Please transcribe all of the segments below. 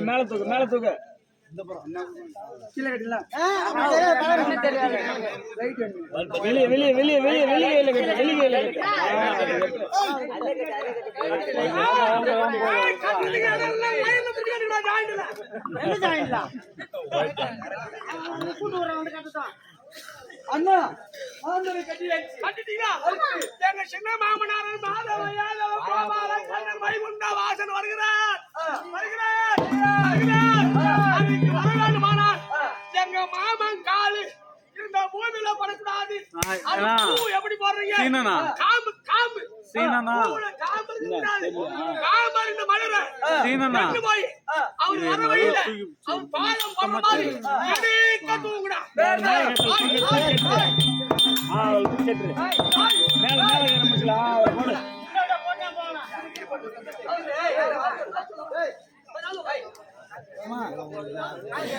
மேல தூக்கு மேல தூக்கு வெளியே வெளியே வெளியே வெளியே வெளியே கையில வெளியே அண்ணா சின்ன மாமனார் மாதவ யாதவ கோபால கண்ணன் வைகுண்ட வாசன் வருகிறார். வருகிறார். அதுக்கு வர வேண்டுமானால் எங்க மாமன் காலு இந்த பூமியில படக்கூடாது. எப்படி போடுறீங்க? காம்பு காம்பு சீனனா? காம்பு. காம்பு இந்த மலர. சீனனா? போய் அவர் வர வழியில மாதிரி. ஆ, ஏய்,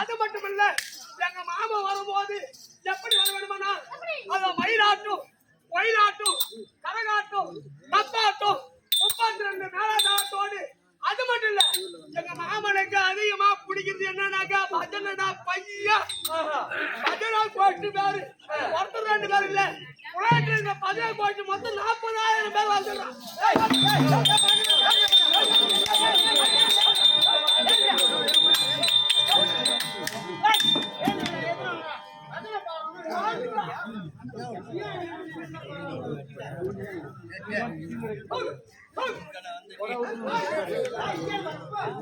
அது மட்டும் இல்ல எங்க மாமா வரும்போது எப்படி வர வேணுமானா அத மயிலாட்டும் ஒயிலாட்டும் கரகாட்டும் தப்பாட்டும் முப்பத்தி ரெண்டு மேலாட்டத்தோடு அது மட்டும் இல்ல எங்க மாமனுக்கு அதிகமா பிடிக்கிறது என்னன்னாக்கா பஜனைடா பையன் பஜனை கோஷ்டி பேரு ஒருத்தர் ரெண்டு பேர் இல்ல உலகத்துல இந்த பஜனை கோஷ்டி மொத்தம் நாற்பதாயிரம் பேர் வந்துடுறான்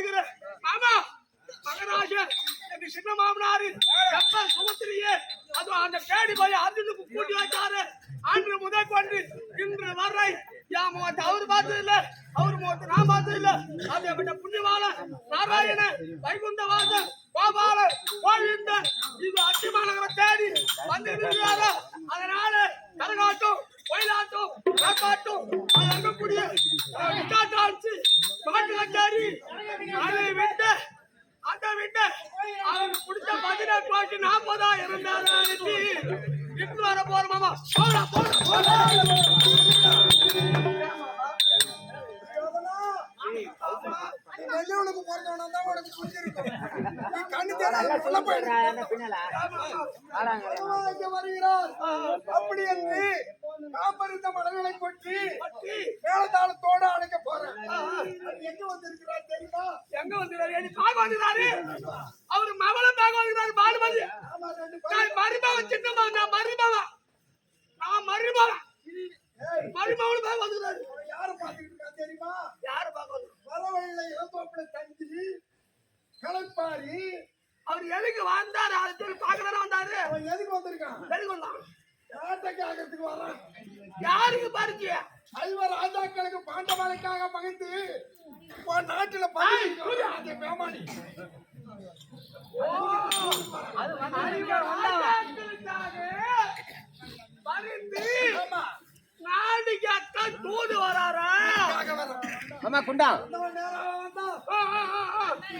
அது நான் பாத்துக்கிறேன் எங்க சின்ன மாமனாரு எப்ப சுமத்திரியே அது அந்த பேடி போய் அர்ஜுனுக்கு கூட்டி வச்சாரு. அன்று முதல் கொண்டு இன்று வரை என் முகத்தை அவரு பார்த்தது இல்ல அவரு முகத்தை நான் பார்த்தது இல்ல அது எப்பட்ட புண்ணியவாள நாராயண வைகுண்ட வாசன் கோபால கோவிந்த இது அத்திமாநகரை தேடி வந்து இருக்கிறாரா வெள்ளவனுக்கு பிறந்தவனா தான் உனக்கு புரிஞ்சிருக்கும். நீ கண்ணு தெரியாத சொல்ல போயிடுற இங்கே வருகிறார். அப்படி என்று காப்பறிந்த மலர்களை கொட்டி மேலதாளத்தோடு அணைக்க போறேன் அது எங்க வந்திருக்கிறார் தெரியுமா? எங்க வந்துறாரு எடி பார்க்க வந்துறாரு அவரு மவளம் பார்க்க வந்துறாரு ரெண்டு நான் மருமகன் சின்னம்மா நான் மருமகன் நான் மருமகன் மருமகன் பார்க்க வந்துறாரு யாரை பார்த்துக்கிட்டு இருக்கா தெரியுமா யாரு பார்க்கணும் வர வழியில இளந்தோப்புல தங்கி களப்பாரி அவர் எதுக்கு வந்தாரு அதை சொல்லி பார்க்கதானே வந்தாரு அவன் எதுக்கு வந்திருக்கான் எதுக்கு வந்தான் யார்கிட்ட கேட்கறதுக்கு வரான் யாருக்கு பறிச்சு சைவ ராஜாக்களுக்கு பாண்டவனுக்காக பகிர்ந்து உன் நாட்டுல பகிர்ந்து அந்த பேமானி பறிந்து ஆமா நாளைக்கு அத்தான் தூது வராரா காக வரான். ஆமா குண்டா வந்தவன் நேரா வந்தான். ஆ, ஆ, ஆ, ஆ. இப்ப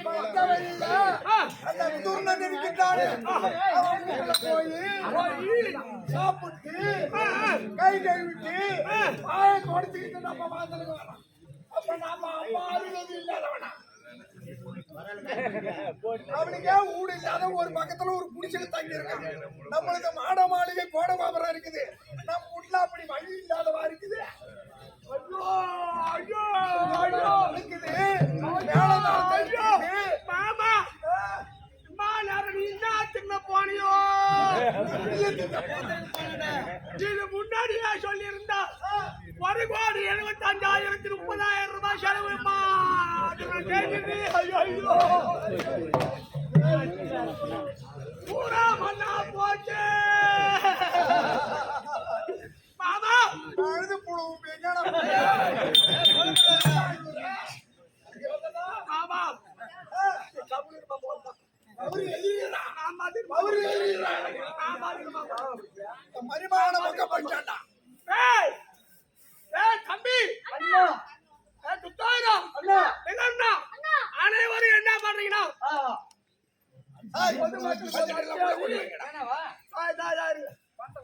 வந்த வழியில ஆ. அந்த விதுரன் இருக்கின்றானே, அவன் வீட்டுல போய் சாப்பிட்டு ஆ, கை கழுவிட்டு கொடுத்துக்கிட்டு நம்ம வாசலுக்கு வரான் அப்ப நாம அம்மா அருகது இல்லாதவனா அவனுக்கே ஊடு இல்லாத ஒரு பக்கத்துல ஒரு குடிசையில தங்கி இருக்கான் நம்மளுக்கு மாட மாளிகை கோட கோபுரம் இருக்குது. நம்ம உள்ள அப்படி வழி இல்லாதவா இருக்குது. ஐயோ ஐயோ ஐயோ இருக்குது. இருக்குது. மாமா நீ என்ன தின்ன போனியோ? ஒரு கோடி எழுபத்தி அஞ்சாயிரத்தி முப்பதாயிரம் ரூபாய் செலவுமா அதுல பூரா மண்ணா போச்சு.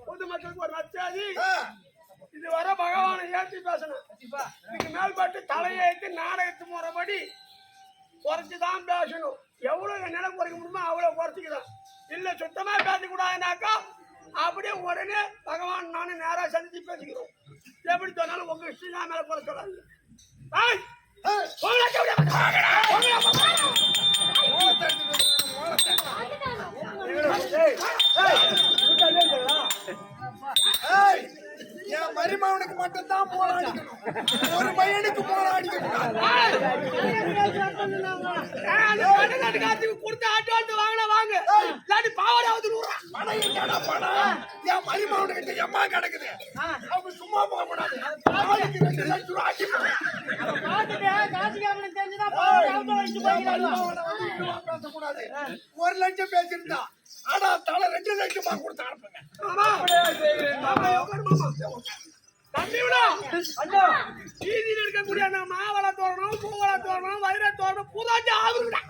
பொதுமக்களுக்கு ஒரு நச்சாதி இது வர பகவானை ஏற்றி பேசணும். இதுக்கு மேல்பட்டு தலையை ஏற்றி நாடகத்து முறைப்படி குறைச்சு தான் பேசணும். எவ்வளவு என்னால குறைக்க முடியுமோ அவ்வளவு குறைச்சிக்கலாம் இல்ல சுத்தமா பேசக்கூடாதுனாக்கா அப்படியே உடனே பகவான் நானும் நேரா சந்திச்சு பேசிக்கிறோம். எப்படி சொன்னாலும் உங்க இஷ்டம் தான் மேல குறை சொல்லாது என் மருமகனுக்கு மட்டும்தான் போராடிக்கணும் ஒரு பையனுக்கு போராடிக்கணும் ஏய், கொடுத்து ஆட்டு ஆட்டு வாங்கினா வாங்க இல்லாட்டி பாவாடாவது நூறா பணம் என்னடா பணம் என் மருமகனுக்கு எம்மா கிடக்குது அவங்க சும்மா போக கூடாது நாளைக்கு ரெண்டு லட்சம் ரூபா ஆக்கி ஒரு லட்சம் பேசியிருந்தா ஆனா தலை ரெண்டு லட்சமா கொடுத்து அனுப்புங்க. வீதியில் இருக்கக்கூடிய அந்த மாவள தோரணம் பூவள தோரணம் வைர தோரணம் பூதாச்சி ஆகுதுடா.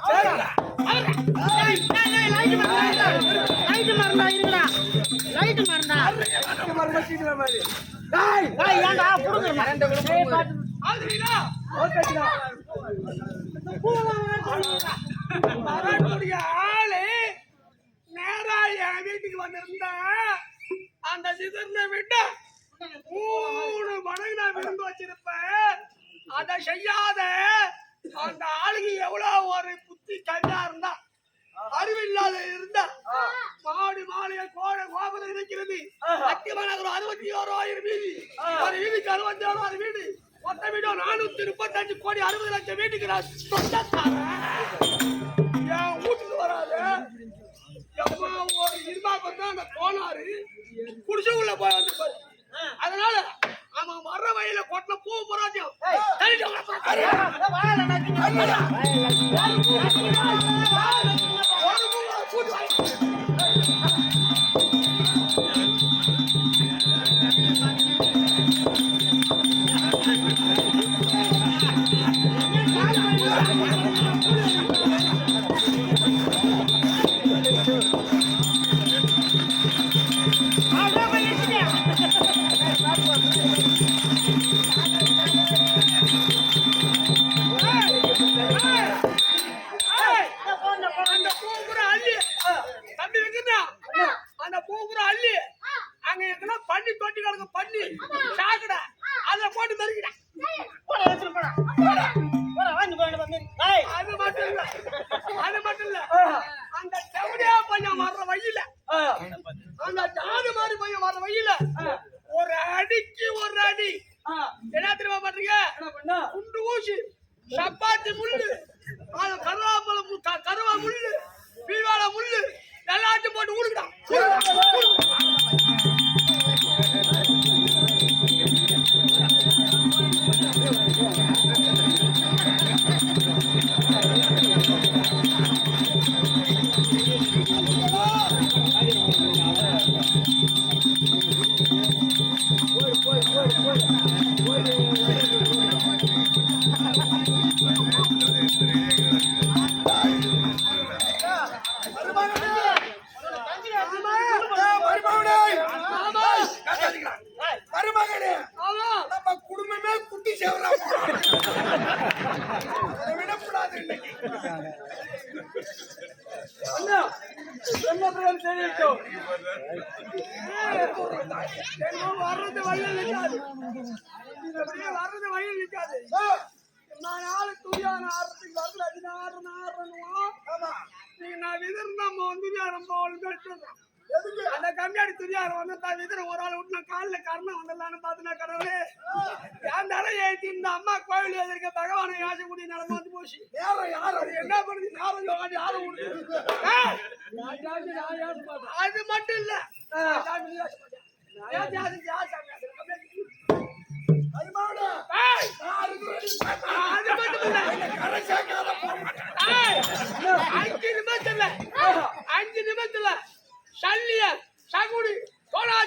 லைட் மறந்தா இருங்கடா. லைட் மறந்தா டேய் ஏய் ஏன்டா புடுங்கறமா ஆகுதுடா. வரக்கூடிய ஆளு நேரா என் வீட்டுக்கு வந்திருந்தா அந்த சிதர்னை விட்டு மூணு மடங்கு நான் விருந்து வச்சிருப்பேன். அதை செய்யாத அந்த ஆளுக்கு எவ்வளவு ஒரு புத்தி கண்டா இருந்தா அறிவில்லாத இருந்தா மாடு மாளிகை கோடை கோபுரம் இருக்கிறது அத்திமநகரம் அறுபத்தி ஓராயிரம் வீதி. ஒரு வீதிக்கு அறுபத்தி ஓராயிரம் வீடு. மொத்த வீடு நானூத்தி முப்பத்தஞ்சு கோடி அறுபது லட்சம் வீட்டுக்கு நான் சொந்தக்காரன். என் வீட்டுக்கு வராது. ஒரு நிர்வாகம் தான் அந்த போனாரு குடிச்சு உள்ள போய் வந்து பாரு. அதனால அவன் வர்ற வழியில கொட்டின பூ புறாட்டியும் வர்றது வழியில் நிற்காது வர்றது வழியில் நிற்காது நான் ஆளு துணியான ஆடுறதுக்கு வரல அது நான் ஆடுறேன் ஆடுறேன்னுவான் ஆமா நீங்க நான் விதர் நம்ம வந்து கட்டுறோம் எதுக்கு அந்த கம்மியாடி துணியாரம் வந்து தான் விதர் ஒரு ஆள் விட்டு நான் காலில் கரணம் வந்துடலான்னு பார்த்து நான் கடவுளே என் தலை ஏற்றி இந்த அம்மா கோவில் எதிர்க்க பகவானை யாசை கூடி நிலம வந்து போச்சு நேரம் யார் அது என்ன பண்ணுது யாரும் யாரும் அது மட்டும் இல்ல அஞ்சு நிமிஷத்துல அஞ்சு நிமிஷத்துல சல்லிய சகுடி சோழாச்சாரி